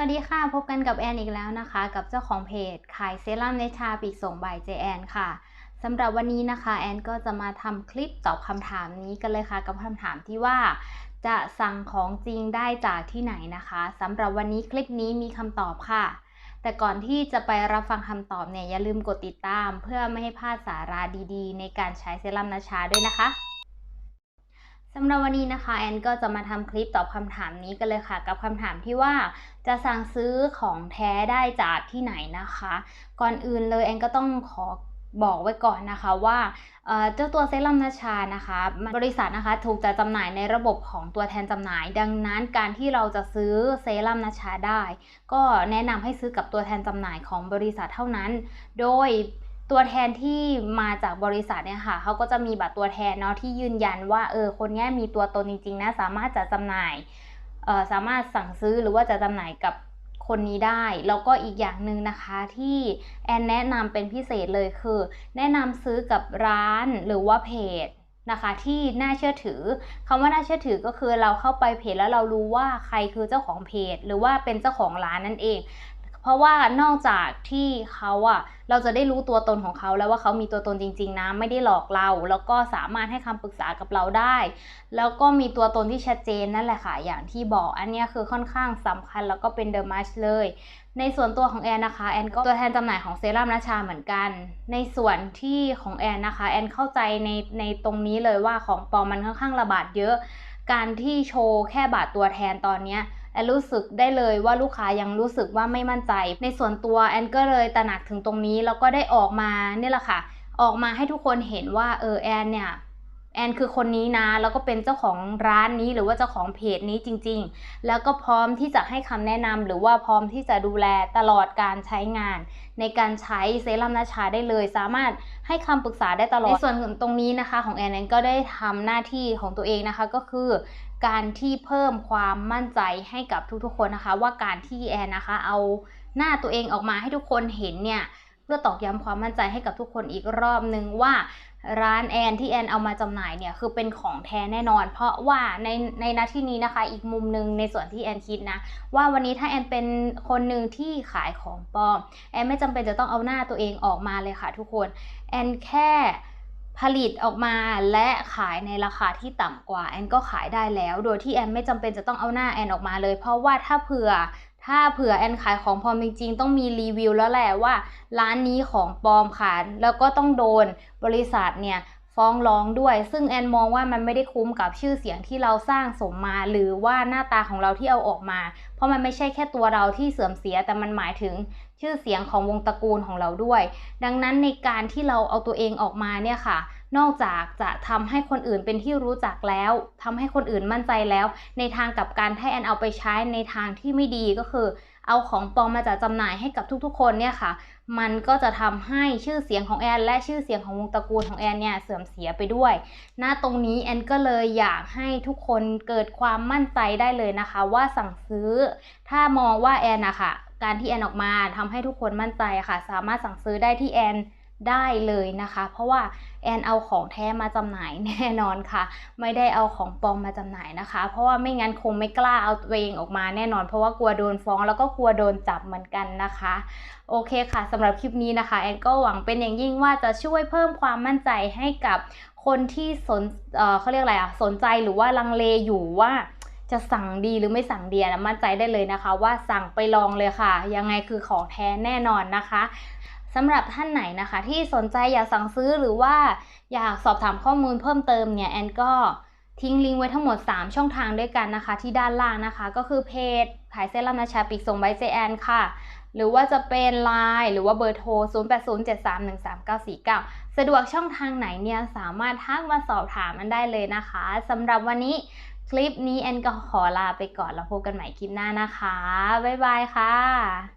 วัสดีค่ะ พบกันกับแอนอีกแล้วนะคะ กับเจ้าของเพจขายเซรั่มเนชาปีกส่งบายเจแอนค่ะสำหรับวันนี้นะคะแอนก็จะมาทำคลิปตอบคำถามนี้กันเลยค่ะ กับคำถามที่ว่า จะสั่งของจริงได้จากที่ไหนนะคะสำหรับวันนี้คลิปนี้มีคำตอบค่ะ แต่ก่อนที่จะไปรับฟังคำตอบเนี่ยอย่าลืมกดติดตาม เพื่อไม่ให้พลาดสาระดีๆ ในการใช้เซรั่มนาชาด้วยนะคะ สำหรับวันนี้นะคะแอนก็จะมาทำคลิปตอบคำถามนี้กันเลยค่ะ กับคำถามที่ว่าจะสั่งซื้อของแท้ได้จากที่ไหนนะคะ ก่อนอื่นเลยแอนก็ต้องขอบอกไว้ก่อนนะคะว่าเจ้าตัวเซรั่มนาชานะคะบริษัทนะคะถูกจัดจำหน่ายในระบบของตัวแทนจำหน่าย ดังนั้นการที่เราจะซื้อเซรั่มนาชาได้ ก็แนะนำให้ซื้อกับตัวแทนจำหน่ายของบริษัทเท่านั้น โดย ตัวแทนที่มาจากบริษัทเนี่ยค่ะเขาก็จะมีบัตรตัวแทนเนาะที่ยืนยันว่าเออคนนี้มีตัวตนจริงๆนะสามารถจะจำหน่ายเออสามารถสั่งซื้อหรือว่าจะจำหน่ายกับคนนี้ได้ แล้วก็อีกอย่างหนึ่งนะคะที่แอนแนะนำเป็นพิเศษเลยคือ แนะนำซื้อกับร้านหรือว่าเพจนะคะที่น่าเชื่อถือคำว่าน่าเชื่อถือก็คือเราเข้าไปเพจแล้วเรารู้ว่าใครคือเจ้าของเพจ หรือว่าเป็นเจ้าของร้านนั่นเอง เพราะว่านอกจากที่เขาอะเราจะได้รู้ตัวตนของเขาแล้วว่าเขามีตัวตนจริง ๆนะไม่ได้หลอกเรา แล้วก็สามารถให้คำปรึกษากับเราได้ แล้วก็มีตัวตนที่ชัดเจนนั่นแหละค่ะอย่างที่บอกอันนี้คือค่อนข้างสำคัญแล้วก็เป็นเดอะมัชเลย ในส่วนตัวของแอนนะคะแอนก็ตัวแทนจำหน่ายของเซรั่มนาชาเหมือนกัน ในส่วนที่ของแอนนะคะแอนเข้าใจในในตรงนี้เลยว่าของปลอมมันค่อนข้างระบาดเยอะ การที่โชว์แค่บาทตัวแทนตอนเนี้ย แอนรู้สึกได้เลยว่าลูกค้ายังรู้สึกว่าไม่มั่นใจ ในส่วนตัวแอนก็เลยตระหนักถึงตรงนี้แล้วก็ได้ออกมาเนี่ยแหละค่ะ ออกมาให้ทุกคนเห็นว่าเออแอนเนี่ย แอนคือคนนี้นะแล้วก็เป็นเจ้าของร้านนี้หรือว่าเจ้าของเพจนี้จริง ๆ แล้วก็พร้อมที่จะให้คำแนะนำหรือว่าพร้อมที่จะดูแลตลอดการใช้งาน ในการใช้เซรั่มนาชาได้เลย สามารถให้คำปรึกษาได้ตลอดในส่วนตรงนี้นะคะ ของแอนแอนก็ได้ทำหน้าที่ของตัวเองนะคะก็คือการที่เพิ่มความมั่นใจให้กับทุกๆคนนะคะ ว่าการที่แอนนะคะ เอาหน้าตัวเองออกมาให้ทุกคนเห็นเนี่ยเพื่อตอกย้ำความมั่นใจให้กับทุกคนอีกรอบนึงว่า ร้านแอนที่แอนเอามาจำหน่ายเนี่ยคือเป็นของแท้แน่นอน เพราะว่าในในนาที่นี้นะคะ อีกมุมหนึ่งในส่วนที่แอนคิดนะว่าวันนี้ถ้าแอนเป็นคนหนึ่งที่ขายของปลอมแอนไม่จำเป็นจะต้องเอาหน้าตัวเองออกมาเลยค่ะทุกคนแอนแค่ผลิตออกมาและขายในราคาที่ต่ำกว่าแอนก็ขายได้แล้ว โดยที่แอนไม่จำเป็นจะต้องเอาหน้าแอนออกมาเลย เพราะว่าถ้าเผื่อ ถ้าเผื่อแอนขายของปลอมจริงๆ ต้องมีรีวิวแล้วแหละว่า ร้านนี้ของปลอมค่ะแล้วก็ต้องโดนบริษัทเนี่ย ฟ้องร้องด้วย ซึ่งแอนมองว่ามันไม่ได้คุ้มกับชื่อเสียงที่เราสร้างสมมา หรือว่าหน้าตาของเราที่เอาออกมา เพราะมันไม่ใช่แค่ตัวเราที่เสื่อมเสียแต่มันหมายถึงชื่อเสียงของวงตระกูลของเราด้วย ดังนั้นในการที่เราเอาตัวเองออกมาเนี่ยค่ะ นอกจากจะทำให้คนอื่นเป็นที่รู้จักแล้วทำให้คนอื่นมั่นใจแล้ว ในทางกับการให้แอนเอาไปใช้ในทางที่ไม่ดีก็คือ เอาของปลอมมาจัดจำหน่ายให้กับทุกๆ คนเนี่ยค่ะ มันก็จะทำให้ชื่อเสียงของแอนและชื่อเสียงของวงตระกูลของแอนเนี่ยเสื่อมเสียไปด้วย หน้าตรงนี้แอนก็เลยอยากให้ทุกคนเกิดความมั่นใจได้เลยนะคะ ว่าสั่งซื้อ ถ้ามองว่าแอนอะค่ะการที่แอนออกมาทำให้ทุกคนมั่นใจค่ะ สามารถสั่งซื้อได้ที่แอน ได้เลยนะคะ เพราะว่าแอนเอาของแท้มาจำหน่ายแน่นอนค่ะ ไม่ได้เอาของปลอมมาจำหน่ายนะคะ เพราะว่าไม่งั้นคงไม่กล้าเอาตัวเองออกมาแน่นอน เพราะว่ากลัวโดนฟ้องแล้วก็กลัวโดนจับเหมือนกันนะคะ โอเคค่ะสำหรับคลิปนี้นะคะ แอนก็หวังเป็นอย่างยิ่งว่าจะช่วยเพิ่มความมั่นใจให้กับคนที่สนเเขาเรียกอะไรอะสนใจหรือว่าลังเลอยู่ว่าจะสั่งดีหรือไม่สั่งดีนะมั่นใจได้เลยนะคะ ว่าสั่งไปลองเลยค่ะ ยังไงคือของแท้แน่นอนนะคะ สำหรับท่านไหนนะคะ ที่สนใจอยากสั่งซื้อหรือว่าอยากสอบถามข้อมูลเพิ่มเติมเนี่ยแอนก็ทิ้งลิงก์ไว้ทั้งหมด 3 ช่องทางด้วยกันนะคะ ที่ด้านล่างนะคะ ก็คือเพจขายเซรั่มนาชาปิกส่งใบเจแอนค่ะ หรือว่าจะเป็น Line หรือว่าเบอร์โทร 0807313949 สะดวกช่องทางไหนเนี่ย สามารถทักมาสอบถามมันได้เลยนะคะสำหรับวันนี้คลิปนี้แอนก็ขอลาไปก่อนแล้วพบกันใหม่คลิปหน้านะคะ บ๊ายบายค่ะ